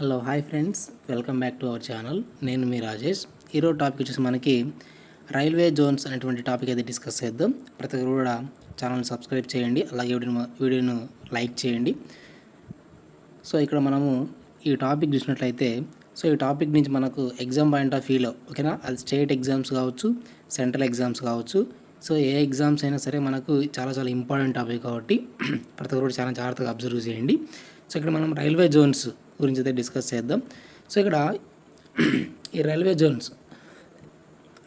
Hello hi friends welcome back to our channel నేను మీ రాజేష్. ఈరోజు టాపిక్ వచ్చేసి మనకి రైల్వే జోన్స్ అనేటువంటి టాపిక్ అయితే డిస్కస్ చేద్దాం. ప్రతి ఒక్కరు కూడా ఛానల్ సబ్స్క్రైబ్ చేయండి. అలాగే వీడియోను వీడియోను లైక్ చేయండి. సో ఇక్కడ మనము ఈ టాపిక్ చూసినట్లయితే సో ఈ టాపిక్ నుంచి మనకు ఎగ్జామ్ పాయింట్ ఆఫ్ వ్యూలో ఓకేనా అది స్టేట్ ఎగ్జామ్స్ కావచ్చు సెంట్రల్ ఎగ్జామ్స్ కావచ్చు. సో ఏ ఎగ్జామ్స్ అయినా సరే మనకు చాలా చాలా ఇంపార్టెంట్ టాపిక్ కాబట్టి ప్రతి ఒక్కరు చాలా జాగ్రత్తగా అబ్జర్వ్ చేయండి. సో ఇక్కడ మనం రైల్వే జోన్స్ గురించి అయితే డిస్కస్ చేద్దాం. సో ఇక్కడ ఈ రైల్వే జోన్స్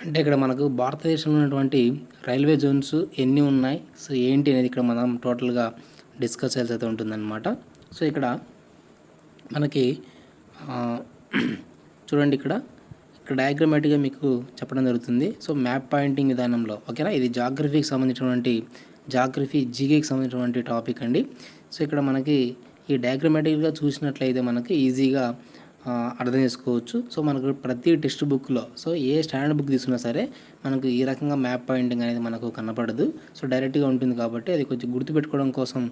అంటే ఇక్కడ మనకు భారతదేశంలో ఉన్నటువంటి రైల్వే జోన్స్ ఎన్ని ఉన్నాయి? సో ఏంటి అనేది ఇక్కడ మనం టోటల్గా డిస్కస్ చేయాల్సి అయితే ఉంటుందన్నమాట. సో ఇక్కడ మనకి చూడండి ఇక్కడ. ఇక్కడ డయాగ్రమాటిక్గా మీకు చెప్పడం జరుగుతుంది. సో మ్యాప్ పాయింటింగ్ విధానంలో ఓకేనా ఇది జాగ్రఫీకి సంబంధించినటువంటి జాగ్రఫీ జీకేకి సంబంధించినటువంటి టాపిక్ అండి. సో ఇక్కడ మనకి ఈ డయాగ్రమాటిక్గా చూసినట్లయితే మనకి ఈజీగా అర్థం చేసుకోవచ్చు. సో మనకు ప్రతి టెక్స్ట్ బుక్లో సో ఏ స్టాండర్డ్ బుక్ తీసుకున్నా సరే మనకు ఈ రకంగా మ్యాప్ పాయింటింగ్ అనేది మనకు కనపడదు. సో డైరెక్ట్గా ఉంటుంది కాబట్టి అది కొంచెం గుర్తుపెట్టుకోవడం కోసం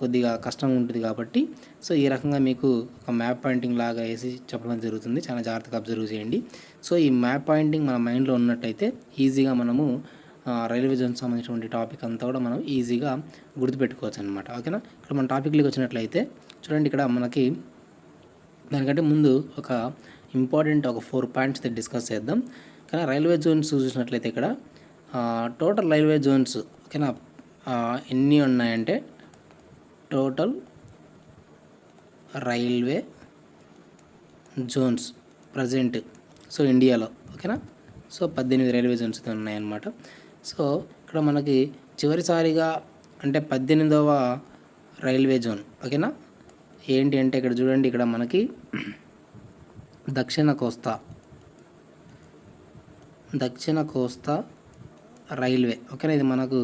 కొద్దిగా కష్టంగా ఉంటుంది కాబట్టి సో ఈ రకంగా మీకు ఒక మ్యాప్ పాయింటింగ్ లాగా వేసి చెప్పడం జరుగుతుంది. చాలా జాగ్రత్తగా అబ్జర్వ్ చేయండి. సో ఈ మ్యాప్ పాయింటింగ్ మన మైండ్లో ఉన్నట్టయితే ఈజీగా మనము రైల్వే జోన్ సంబంధించినటువంటి టాపిక్ అంతా కూడా మనం ఈజీగా గుర్తుపెట్టుకోవచ్చు అనమాట ఓకేనా? ఇక్కడ మన టాపిక్లోకి వచ్చినట్లయితే చూడండి ఇక్కడ మనకి దానికంటే ముందు ఒక ఇంపార్టెంట్ ఒక ఫోర్ పాయింట్స్ డిస్కస్ చేద్దాం. కానీ రైల్వే జోన్స్ చూసినట్లయితే ఇక్కడ టోటల్ రైల్వే జోన్స్ ఓకేనా? ఎన్ని ఉన్నాయంటే total railway zones present so ఇండియాలో ఓకేనా? సో పద్దెనిమిది రైల్వే జోన్స్ అయితే ఉన్నాయన్నమాట. సో ఇక్కడ మనకి చివరిసారిగా అంటే పద్దెనిమిదవ రైల్వే జోన్ ఓకేనా? ఏంటి అంటే ఇక్కడ చూడండి ఇక్కడ మనకి దక్షిణ కోస్తా దక్షిణ కోస్తా రైల్వే ఓకేనా? ఇది మనకు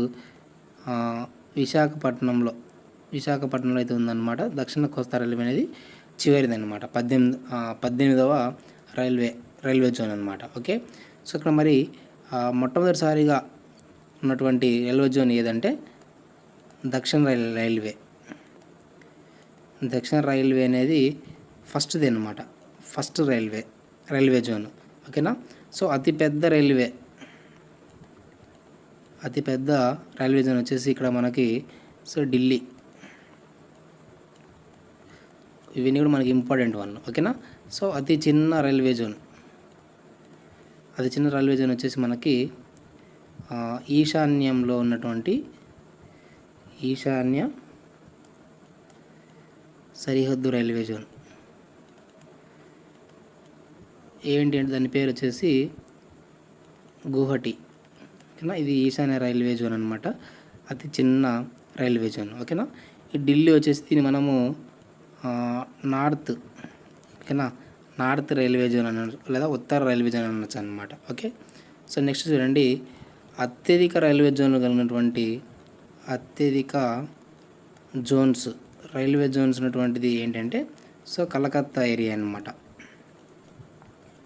విశాఖపట్నంలో విశాఖపట్నంలో అయితే ఉందన్నమాట. దక్షిణ కోస్తా రైల్వే అనేది చివరిది అనమాట పద్దెనిమిది పద్దెనిమిదవ రైల్వే రైల్వే జోన్ అనమాట ఓకే? సో ఇక్కడ మరి మొట్టమొదటిసారిగా ఉన్నటువంటి రైల్వే జోన్ ఏదంటే దక్షిణ రైల్ రైల్వే దక్షిణ రైల్వే అనేది ఫస్ట్ది అనమాట ఫస్ట్ రైల్వే రైల్వే జోన్ ఓకేనా సో అతిపెద్ద రైల్వే అతిపెద్ద రైల్వే జోన్ వచ్చేసి ఇక్కడ మనకి సో ఢిల్లీ. ఇవన్నీ కూడా మనకి ఇంపార్టెంట్ వన్ ఓకేనా సో అతి చిన్న రైల్వే జోన్ అతి చిన్న రైల్వే జోన్ వచ్చేసి మనకి ఈశాన్యంలో ఉన్నటువంటి ఈశాన్య సరిహద్దు రైల్వే జోన్. ఏంటి అంటే దాని పేరు వచ్చేసి గుహటి. ఓకేనా? ఇది ఈశాన్య రైల్వే జోన్ అనమాట అతి చిన్న రైల్వే జోన్. ఓకేనా? ఈ ఢిల్లీ వచ్చేసి దీన్ని మనము నార్త్ ఓకేనా? నార్త్ రైల్వే జోన్ అని అనొచ్చు, లేదా ఉత్తర రైల్వే జోన్ అనొచ్చు అనమాట ఓకే? సో నెక్స్ట్ చూడండి. అత్యధిక రైల్వే జోన్లు కలిగినటువంటి అత్యధిక జోన్స్ రైల్వే జోన్స్ ఉన్నటువంటిది ఏంటంటే సో కలకత్తా ఏరియా అన్నమాట.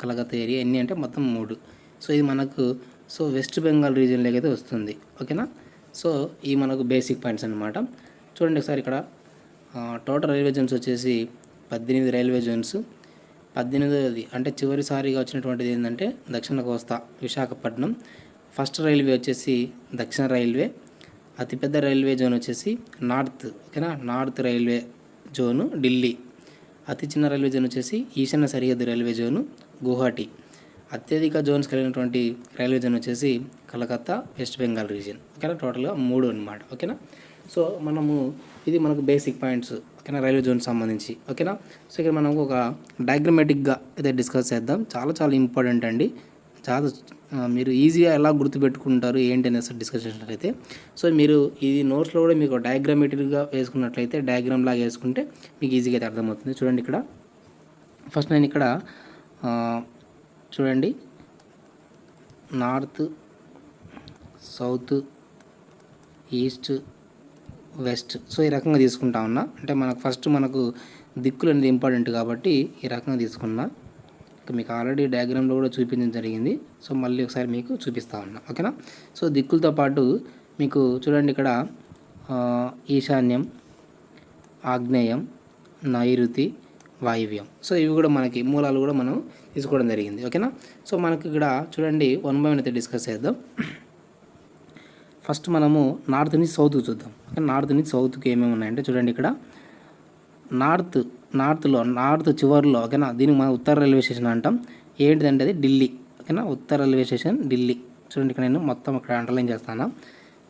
కలకత్తా ఏరియా ఎన్ని అంటే మొత్తం మూడు. సో ఇది మనకు సో వెస్ట్ బెంగాల్ రీజియన్లోకి అయితే వస్తుంది. ఓకేనా? సో ఈ మనకు బేసిక్ పాయింట్స్ అనమాట చూడండి ఒకసారి ఇక్కడ టోటల్ రైల్వే జోన్స్ వచ్చేసి పద్దెనిమిది రైల్వే జోన్స్. పద్దెనిమిదవది అంటే చివరిసారిగా వచ్చినటువంటిది ఏంటంటే దక్షిణ కోస్తా విశాఖపట్నం. ఫస్ట్ రైల్వే వచ్చేసి దక్షిణ రైల్వే అతిపెద్ద రైల్వే జోన్ వచ్చేసి నార్త్ ఓకేనా? North railway zone Delhi. అతి చిన్న రైల్వే జోన్ వచ్చేసి ఈశాన్య సరిహద్దు రైల్వే జోను గువాహటి. అత్యధిక జోన్స్ కలిగినటువంటి రైల్వే జోన్ వచ్చేసి కలకత్తా వెస్ట్ బెంగాల్ రీజియన్. ఓకేనా? టోటల్గా మూడు అనమాట ఓకేనా? సో మనము ఇది మనకు బేసిక్ పాయింట్స్ ఓకేనా? రైల్వే జోన్ సంబంధించి ఓకేనా? సో ఇక్కడ మనం ఒక డయాగ్రమేటిక్గా అయితే డిస్కస్ చేద్దాం. చాలా చాలా ఇంపార్టెంట్ అండి. చాలా మీరు ఈజీగా ఎలా గుర్తుపెట్టుకుంటారు ఏంటి అనేసి డిస్కస్ చేసినట్లయితే సో మీరు ఇది నోట్స్లో కూడా మీకు డయాగ్రామేటిక్గా వేసుకున్నట్లయితే డయాగ్రామ్ లాగా వేసుకుంటే మీకు ఈజీగా అయితే అర్థమవుతుంది. చూడండి ఇక్కడ. ఫస్ట్ నేను ఇక్కడ చూడండి. North south east west so ఈ రకంగా తీసుకుంటా ఉన్నా. అంటే మనకు ఫస్ట్ మనకు దిక్కులు అనేది ఇంపార్టెంట్ కాబట్టి ఈ రకంగా తీసుకున్నా. మీకు ఆల్రెడీ డయాగ్రామ్లో కూడా చూపించడం జరిగింది. సో మళ్ళీ ఒకసారి మీకు చూపిస్తా ఉన్నా. ఓకేనా? సో దిక్కులతో పాటు మీకు చూడండి ఇక్కడ ఈశాన్యం ఆగ్నేయం నైరుతి వాయువ్యం. సో ఇవి కూడా మనకి మూలాలు కూడా మనం తీసుకోవడం జరిగింది. ఓకేనా? సో మనకి ఇక్కడ చూడండి వన్ బై వన్ అయితే డిస్కస్ చేద్దాం. ఫస్ట్ మనము నార్త్ నుంచి సౌత్కి చూద్దాం. ఓకే నార్త్ నుంచి సౌత్కి ఏమేమి ఉన్నాయంటే చూడండి ఇక్కడ. నార్త్ నార్త్లో నార్త్ చివరిలో ఓకేనా? దీనికి మనం ఉత్తర రైల్వే స్టేషన్ అంటాం. ఏంటిదంటే అది? ఢిల్లీ ఓకేనా? ఉత్తర రైల్వే స్టేషన్ ఢిల్లీ. చూడండి ఇక్కడ నేను మొత్తం ఇక్కడ అండర్లైన్ చేస్తాను.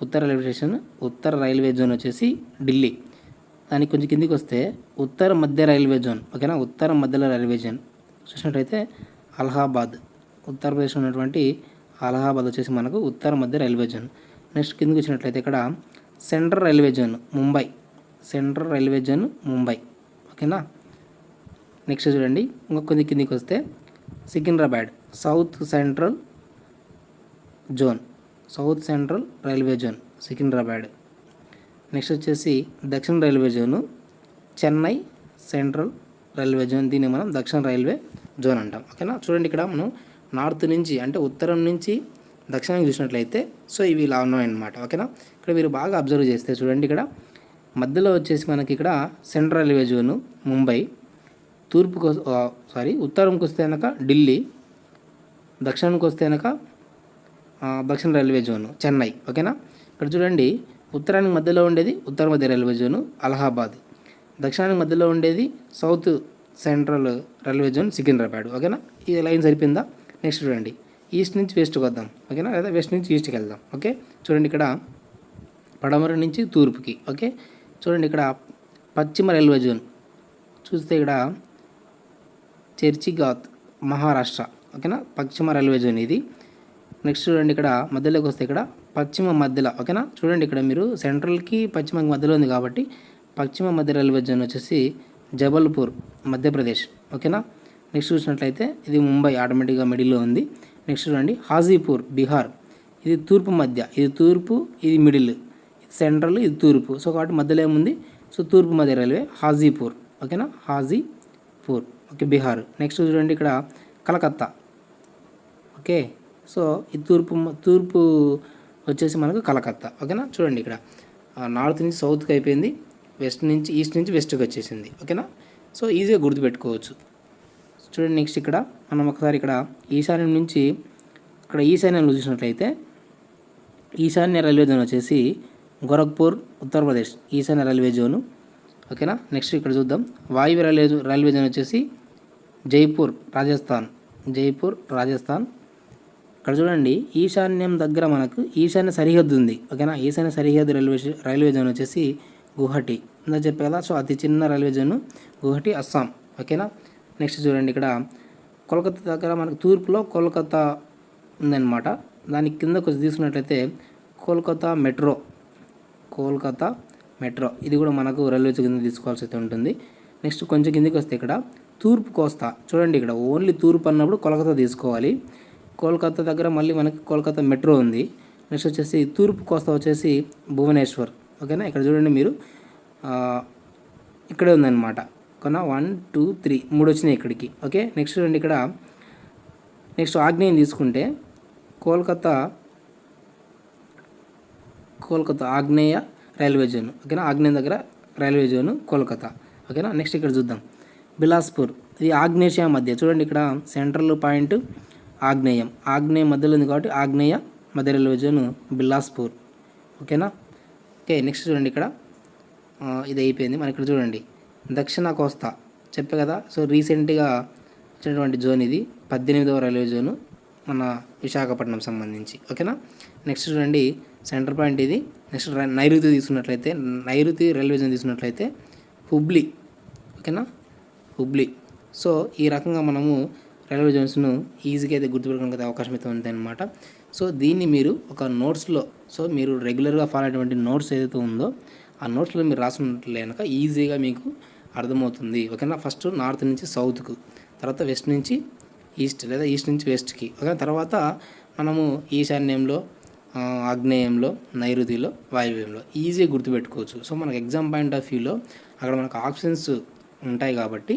ఉత్తర రైల్వే స్టేషన్ ఉత్తర రైల్వే జోన్ వచ్చేసి ఢిల్లీ. దానికి కొంచెం కిందికి వస్తే ఉత్తర మధ్య రైల్వే జోన్ ఓకేనా? ఉత్తర మధ్యలో రైల్వే జోన్. చూసినట్టయితే అలహాబాద్ ఉత్తరప్రదేశ్ ఉన్నటువంటి అలహాబాద్ వచ్చేసి మనకు ఉత్తర మధ్య రైల్వే జోన్. నెక్స్ట్ కిందకి వచ్చినట్లయితే ఇక్కడ central railway zone Mumbai. Central railway zone Mumbai. ఓకేనా? నెక్స్ట్ చూడండి. ఇంకా కొన్ని కిందికి వస్తే Secunderabad south central zone south central railway zone Secunderabad. Next వచ్చేసి దక్షిణ railway zone Chennai central railway zone. దీన్ని మనం దక్షిణ రైల్వే జోన్ అంటాం. ఓకేనా? చూడండి ఇక్కడ మనం నార్త్ నుంచి అంటే ఉత్తరం నుంచి దక్షిణానికి చూసినట్లయితే సో ఇవి ఇలా ఉన్నాయన్నమాట. ఓకేనా? ఇక్కడ మీరు బాగా అబ్జర్వ్ చేస్తే చూడండి ఇక్కడ మధ్యలో వచ్చేసి మనకి ఇక్కడ సెంట్రల్ రైల్వే జోను ముంబై. తూర్పుకు సారీ ఉత్తరంకి వస్తే కనుక ఢిల్లీ దక్షిణానికి వస్తే కనుక దక్షిణ రైల్వే జోను చెన్నై ఓకేనా? ఇక్కడ చూడండి ఉత్తరానికి మధ్యలో ఉండేది ఉత్తర మధ్య రైల్వే జోను అలహాబాద్. దక్షిణానికి మధ్యలో ఉండేది south central railway zone Secunderabad ఓకేనా? ఈ లైన్ సరిపోయిందా? నెక్స్ట్ చూడండి ఈస్ట్ నుంచి వెస్ట్కి వద్దాం ఓకేనా? లేదా వెస్ట్ నుంచి ఈస్ట్కి వెళ్దాం ఓకే? చూడండి ఇక్కడ పడమర నుంచి తూర్పుకి ఓకే? చూడండి ఇక్కడ పశ్చిమ రైల్వే జోన్. చూస్తే ఇక్కడ చర్చిగాత్ మహారాష్ట్ర ఓకేనా? పశ్చిమ రైల్వే జోన్ ఇది. నెక్స్ట్ చూడండి ఇక్కడ మధ్యలోకి వస్తే ఇక్కడ పశ్చిమ మధ్యలో ఓకేనా? చూడండి ఇక్కడ మీరు సెంట్రల్కి పశ్చిమకి మధ్యలో ఉంది కాబట్టి పశ్చిమ మధ్య రైల్వే జోన్ వచ్చేసి జబల్పూర్ మధ్యప్రదేశ్ ఓకేనా? నెక్స్ట్ చూసినట్లయితే ఇది ముంబై ఆటోమేటిక్గా మిడిల్లో ఉంది. నెక్స్ట్ చూడండి హాజీపూర్ బీహార్. ఇది తూర్పు మధ్య ఇది తూర్పు ఇది మిడిల్. సెంట్రల్ ఇది తూర్పు. సో కాబట్టి మధ్యలో ఏముంది? సో తూర్పు మధ్య రైల్వే హాజీపూర్. ఓకేనా? హాజీపూర్. ఓకే బీహార్. నెక్స్ట్ చూడండి ఇక్కడ కలకత్తా. ఓకే సో ఈ తూర్పు తూర్పు వచ్చేసి మనకు కలకత్తా. ఓకేనా? చూడండి ఇక్కడ. నార్త్ నుంచి సౌత్కి అయిపోయింది. వెస్ట్ నుంచి ఈస్ట్ నుంచి వెస్ట్కి వచ్చేసింది. ఓకేనా? సో ఈజీగా గుర్తుపెట్టుకోవచ్చు. చూడండి నెక్స్ట్ ఇక్కడ. మనం ఒకసారి ఇక్కడ ఈశాన్యం నుంచి ఇక్కడ ఈశాన్యంలో చూసినట్లయితే ఈశాన్య రైల్వే జోన్ వచ్చేసి గోరఖ్పూర్ ఉత్తరప్రదేశ్ ఈశాన్య రైల్వే జోను. ఓకేనా? నెక్స్ట్ ఇక్కడ చూద్దాం. వాయువ్య రైల్వే రైల్వే జోన్ వచ్చేసి జైపూర్ రాజస్థాన్. జైపూర్ రాజస్థాన్. ఇక్కడ చూడండి ఈశాన్యం దగ్గర మనకు ఈశాన్య సరిహద్దు ఉంది. ఓకేనా? ఈశాన్య సరిహద్దు రైల్వే రైల్వే జోన్ వచ్చేసి గుహటి. ఇందా చెప్పే కదా సో అతి చిన్న రైల్వే జోన్ గుహటి అస్సాం. ఓకేనా? నెక్స్ట్ చూడండి ఇక్కడ కోల్కతా దగ్గర మనకు తూర్పులో కోల్కతా ఉందన్నమాట. దాని కింద కొంచెం తీసుకున్నట్లయితే కోల్కతా మెట్రో కోల్కతా మెట్రో. ఇది కూడా మనకు రైల్వే కింద తీసుకోవాల్సి అయితే ఉంటుంది. నెక్స్ట్ కొంచెం కిందకి వస్తే ఇక్కడ తూర్పు కోస్తా. చూడండి ఇక్కడ ఓన్లీ తూర్పు అన్నప్పుడు కోల్కతా తీసుకోవాలి. కోల్కతా దగ్గర మళ్ళీ మనకి కోల్కతా మెట్రో ఉంది. నెక్స్ట్ వచ్చేసి తూర్పు కోస్తా వచ్చేసి భువనేశ్వర్. ఓకేనా? ఇక్కడ చూడండి మీరు. ఇక్కడే ఉందన్నమాట. ఓకేనా? One two three. మూడు వచ్చినాయి ఇక్కడికి. ఓకే? నెక్స్ట్ చూడండి ఇక్కడ. నెక్స్ట్ ఆగ్నేయం తీసుకుంటే కోల్కతా కోల్కతా ఆగ్నేయ రైల్వే జోన్. ఓకేనా? ఆగ్నేయం దగ్గర రైల్వే జోన్ కోల్కతా. ఓకేనా? నెక్స్ట్ ఇక్కడ చూద్దాం. బిలాస్పూర్ ఇది ఆగ్నేషియా మధ్య. చూడండి ఇక్కడ సెంట్రల్ పాయింట్ ఆగ్నేయం. ఆగ్నేయ మధ్యలో ఉంది కాబట్టి ఆగ్నేయ మధ్య రైల్వే జోన్ బిలాస్పూర్. ఓకేనా? ఓకే నెక్స్ట్ చూడండి ఇక్కడ. ఇది అయిపోయింది. మన ఇక్కడ చూడండి. దక్షిణ కోస్తా. చెప్పే కదా? సో రీసెంట్గా వచ్చినటువంటి జోన్ ఇది. పద్దెనిమిదవ రైల్వే జోను. మన విశాఖపట్నం సంబంధించి. ఓకేనా? నెక్స్ట్ చూడండి సెంటర్ పాయింట్ ఇది. నెక్స్ట్ నైరుతి తీసుకున్నట్లయితే నైరుతి రైల్వే జోన్ తీసుకున్నట్లయితే హుబ్లీ ఓకేనా? హుబ్లీ సో ఈ రకంగా మనము రైల్వే జోన్స్ను ఈజీగా అయితే గుర్తుపెట్టుకోవడానికి అవకాశం అయితే ఉంది అనమాట సో దీన్ని మీరు ఒక నోట్స్లో సో మీరు రెగ్యులర్గా ఫాలో అయినటువంటి నోట్స్ ఏదైతే ఉందో ఆ నోట్స్లో మీరు రాసుకున్నట్లే కనుక ఈజీగా మీకు అర్థమవుతుంది. ఓకేనా? ఫస్ట్ నార్త్ నుంచి సౌత్కు తర్వాత వెస్ట్ నుంచి ఈస్ట్ లేదా ఈస్ట్ నుంచి వెస్ట్కి. ఓకే తర్వాత మనము ఈశాన్యంలో ఆగ్నేయంలో నైరుతిలో వాయువ్యంలో. ఈజీగా గుర్తుపెట్టుకోవచ్చు. సో మనకు ఎగ్జామ్ పాయింట్ ఆఫ్ వ్యూలో అక్కడ మనకు ఆప్షన్స్ ఉంటాయి కాబట్టి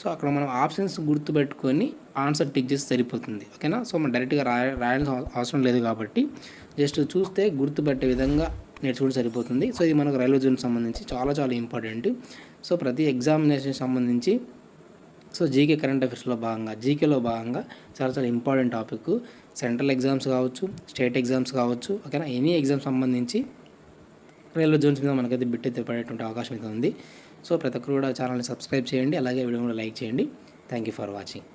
సో అక్కడ మనం ఆప్షన్స్ గుర్తుపెట్టుకొని ఆన్సర్ టిక్ చేసి సరిపోతుంది. ఓకేనా? సో మనం డైరెక్ట్గా రాయ రాయాల్సిన అవసరం లేదు కాబట్టి జస్ట్ చూస్తే గుర్తుపెట్టే విధంగా నేర్చుకుంటే సరిపోతుంది. సో ఇది మనకు రైల్వే జోన్ సంబంధించి చాలా చాలా ఇంపార్టెంట్. సో ప్రతి ఎగ్జామినేషన్ సంబంధించి సో జీకే కరెంట్ అఫేర్స్లో భాగంగా జీకేలో భాగంగా చాలా చాలా ఇంపార్టెంట్ టాపిక్. సెంట్రల్ ఎగ్జామ్స్ కావచ్చు స్టేట్ ఎగ్జామ్స్ కావచ్చు ఓకేనా? ఎనీ ఎగ్జామ్ సంబంధించి రైల్వే జోన్స్ మీద మనకైతే బిట్ అయితే పడేటువంటి అవకాశం అయితే ఉంది. సో ప్రతి ఒక్కరు కూడా ఛానల్ని సబ్స్క్రైబ్ చేయండి అలాగే వీడియో కూడా లైక్ చేయండి. Thank you for watching.